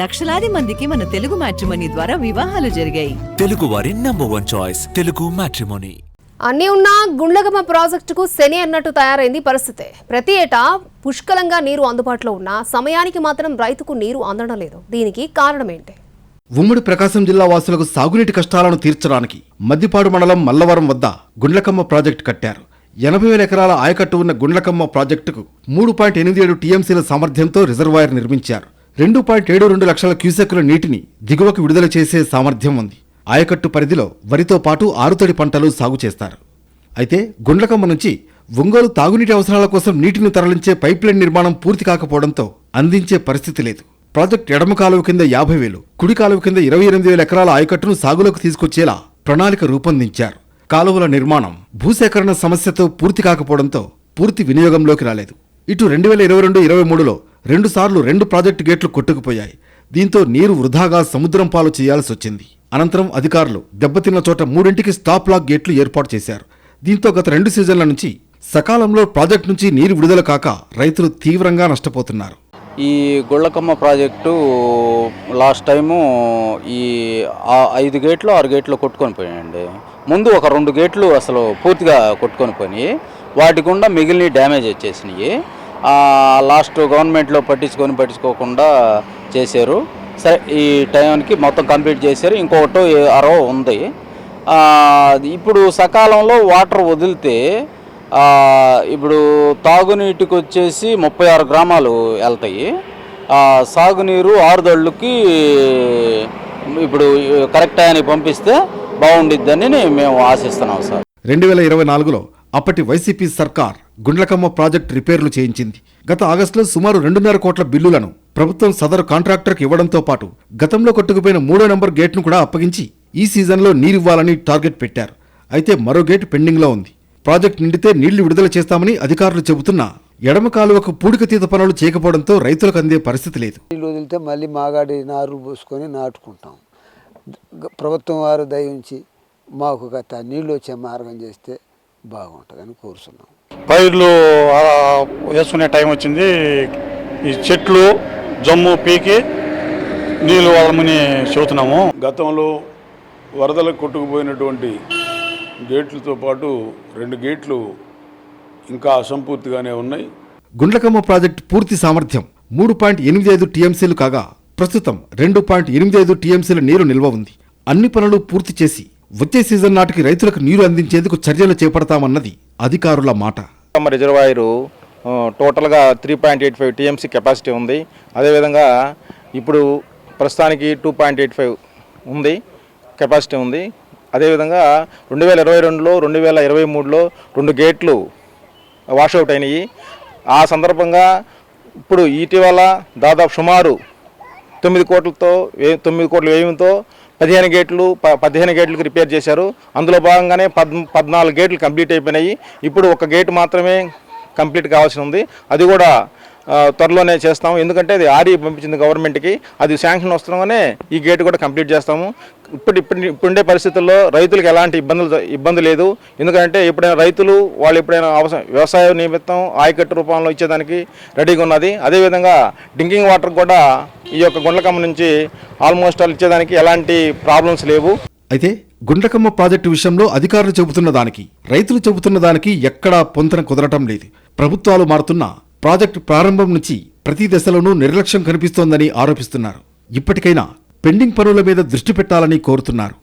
లక్షలాది మందికి మన తెలుగు మ్యాట్రిమనీ ద్వారా వివాహాలు జరిగాయి. తెలుగు వారి number one choice Telugu matrimony. అన్నీ ఉన్నా గుండ్లగమ్మ ప్రాజెక్టుకు శని అన్నట్టు తయారైంది పరిస్థితి. ప్రతి ఏటా పుష్కలంగా నీరు అందుబాటులో ఉన్నా సమయానికి మాత్రం రైతుకు నీరు అందడం లేదు. దీనికి కారణం ఏంటి? ఉమ్మడి ప్రకాశం జిల్లా వాసులకు సాగునీటి కష్టాలను తీర్చడానికి మద్దిపాడు మండలం మల్లవరం వద్ద గుండ్లకమ్మ ప్రాజెక్టు కట్టారు. ఎనభై వేల ఎకరాల ఆయకట్టు ఉన్న గుండ్లకమ్మ ప్రాజెక్టుకు మూడు పాయింట్ ఎనిమిది ఏడు టీఎంసీల సామర్థ్యంతో రిజర్వాయర్ నిర్మించారు. రెండు పాయింట్ ఏడు రెండు లక్షల క్యూసెక్కుల నీటిని దిగువకు విడుదల చేసే సామర్థ్యం ఉంది. ఆయకట్టు పరిధిలో వరితో పాటు ఆరుతడి పంటలు సాగు చేస్తారు. అయితే గుండ్లకమ్మ నుంచి ఒంగోలు తాగునీటి అవసరాల కోసం నీటిని తరలించే పైప్లైన్ నిర్మాణం పూర్తి కాకపోవడంతో అందించే పరిస్థితి లేదు. ప్రాజెక్ట్ ఎడమ కాలువ కింద యాభై వేలు కుడి కాలువ కింద ఇరవై ఎనిమిది వేల ఎకరాల ఆయకట్టును సాగులోకి తీసుకొచ్చేలా ప్రణాళిక రూపొందించారు. కాలువల నిర్మాణం భూసేకరణ సమస్యతో పూర్తి కాకపోవడంతో పూర్తి వినియోగంలోకి రాలేదు. ఇటు రెండు వేల ఇరవై రెండు ఇరవై మూడులో రెండు సార్లు రెండు ప్రాజెక్టు గేట్లు కొట్టుకుపోయాయి. దీంతో నీరు వృధాగా సముద్రం పాలు చేయాల్సి వచ్చింది. అనంతరం అధికారులు దెబ్బతిన్న చోట మూడింటికి స్టాప్ లాక్ గేట్లు ఏర్పాటు చేశారు. దీంతో గత రెండు సీజన్ల నుంచి సకాలంలో ప్రాజెక్టు నుంచి నీరు విడుదల కాక రైతులు తీవ్రంగా నష్టపోతున్నారు. ఈ గుళ్ళకమ్మ ప్రాజెక్టు లాస్ట్ టైము ఈ ఐదు గేట్లు ఆరు గేట్లు కొట్టుకొని పోయాయండి. ముందు ఒక రెండు గేట్లు అసలు పూర్తిగా కొట్టుకొని పోయినాయి. వాటి గుండా మిగిలిన డ్యామేజ్ వచ్చేసినాయి. లాస్ట్ గవర్నమెంట్లో పట్టించుకొని పట్టించుకోకుండా చేశారు. సరే ఈ టైంకి మొత్తం కంప్లీట్ చేశారు. ఇంకొకటి అరవ ఉంది. ఇప్పుడు సకాలంలో వాటర్ వదిలితే ఇప్పుడు తాగునీటికి వచ్చేసి ముప్పై ఆరు గ్రామాలు వెళ్తాయి. సాగునీరు ఆరుదళ్ళకి ఇప్పుడు కరెక్ట్ టైంకి పంపిస్తే బాగుండిద్దని మేము ఆశిస్తున్నాం సార్. రెండు వేల ఇరవై నాలుగులో అప్పటి వైసీపీ సర్కార్ గుండ్లకమ్మ ప్రాజెక్టు రిపేర్లు చేయించింది. గత ఆగస్టులో సుమారు రెండున్నర కోట్ల బిల్లులను ప్రభుత్వం సదరు కాంట్రాక్టర్కి ఇవ్వడంతో పాటు గతంలో కొట్టుకుపోయిన మూడో నంబర్ గేట్ను కూడా అప్పగించి ఈ సీజన్లో నీరివ్వాలని టార్గెట్ పెట్టారు. అయితే మరో గేటు పెండింగ్లో ఉంది. ప్రాజెక్టు నిండితే నీళ్ళు విడుదల చేస్తామని అధికారులు చెబుతున్నా ఎడమ కాలువకు పూడికతీత పనులు చేయకపోవడంతో రైతులకు అందే పరిస్థితి లేదు. నీళ్ళు వదిలితే మళ్ళీ మాగాడి నారు పోసుకొని నాటుకుంటాం. ప్రభుత్వం వారు దయ ఉంచి మాకు గత నీళ్ళు వచ్చే మార్గం చేస్తే బాగుంటుందని కోరుతున్నాం. పైర్లు వేసుకునే టైం వచ్చింది. ఈ చెట్లు జమ్ము పీకి నీళ్ళు వదలమని చెబుతున్నాము. గతంలో వరదలకు కొట్టుకుపోయినటువంటి గేట్లతో పాటు రెండు గేట్లు ఇంకా అసంపూర్తిగానే ఉన్నాయి. గుండ్లకమ్మ ప్రాజెక్టు పూర్తి సామర్థ్యం. మూడు పాయింట్ ఎనిమిది ఐదు టీఎంసీలు కాగా ప్రస్తుతం రెండు పాయింట్ ఎనిమిది ఐదు టీఎంసీల నీరు నిల్వ ఉంది. అన్ని పనులు పూర్తి చేసి వచ్చే సీజన్ నాటికి రైతులకు నీరు అందించేందుకు చర్యలు చేపడతామన్నది అధికారుల మాట. రిజర్వాయరు టోటల్గా three point eight five TMC capacity ఉంది. అదేవిధంగా ఇప్పుడు ప్రస్తుతానికి టూ పాయింట్ ఎయిట్ ఫైవ్ ఉంది కెపాసిటీ ఉంది. అదేవిధంగా రెండు వేల ఇరవై రెండులో రెండు వేల ఇరవై మూడులో రెండు గేట్లు వాషౌట్ అయినాయి. ఆ సందర్భంగా ఇప్పుడు ఇటీవల దాదాపు సుమారు తొమ్మిది కోట్లతో తొమ్మిది కోట్ల వ్యయంతో పదిహేను గేట్లు ప- పదిహేను గేట్లకు రిపేర్ చేశారు. అందులో భాగంగానే పద్ పద్నాలుగు గేట్లు కంప్లీట్ అయిపోయినాయి. ఇప్పుడు ఒక గేట్ మాత్రమే కంప్లీట్ కావాల్సి ఉంది. అది కూడా త్వరలోనే చేస్తాము. ఎందుకంటే అది ఆర్ఈ పంపించింది గవర్నమెంట్కి. అది శాంక్షన్ వస్తుండగానే ఈ గేట్ కూడా కంప్లీట్ చేస్తాము. ఇప్పుడు ఇప్పుడు ఇప్పుడుండే పరిస్థితుల్లో రైతులకు ఎలాంటి ఇబ్బందులు ఇబ్బంది లేదు. ఎందుకంటే ఎప్పుడైనా రైతులు వాళ్ళు ఎప్పుడైనా అవసరం వ్యవసాయ నిమిత్తం ఆయకట్టు రూపంలో ఇచ్చేదానికి రెడీగా ఉన్నది. అదేవిధంగా డ్రింకింగ్ వాటర్ కూడా ఈ యొక్క గుండ్లకమ్మ నుంచి ఆల్మోస్ట్ ఆల్ ఇచ్చేదానికి ఎలాంటి ప్రాబ్లమ్స్ లేవు. అయితే గుండ్లకమ్మ ప్రాజెక్టు విషయంలో అధికారులు చెబుతున్న దానికి రైతులు చెబుతున్న దానికి ఎక్కడా పొంతన కుదరటం లేదు. ప్రభుత్వాలు మారుతున్న ప్రాజెక్టు ప్రారంభం నుంచి ప్రతి దశలోనూ నిర్లక్ష్యం కనిపిస్తోందని ఆరోపిస్తున్నారు. ఇప్పటికైనా పెండింగ్ పనుల మీద దృష్టి పెట్టాలని కోరుతున్నారు.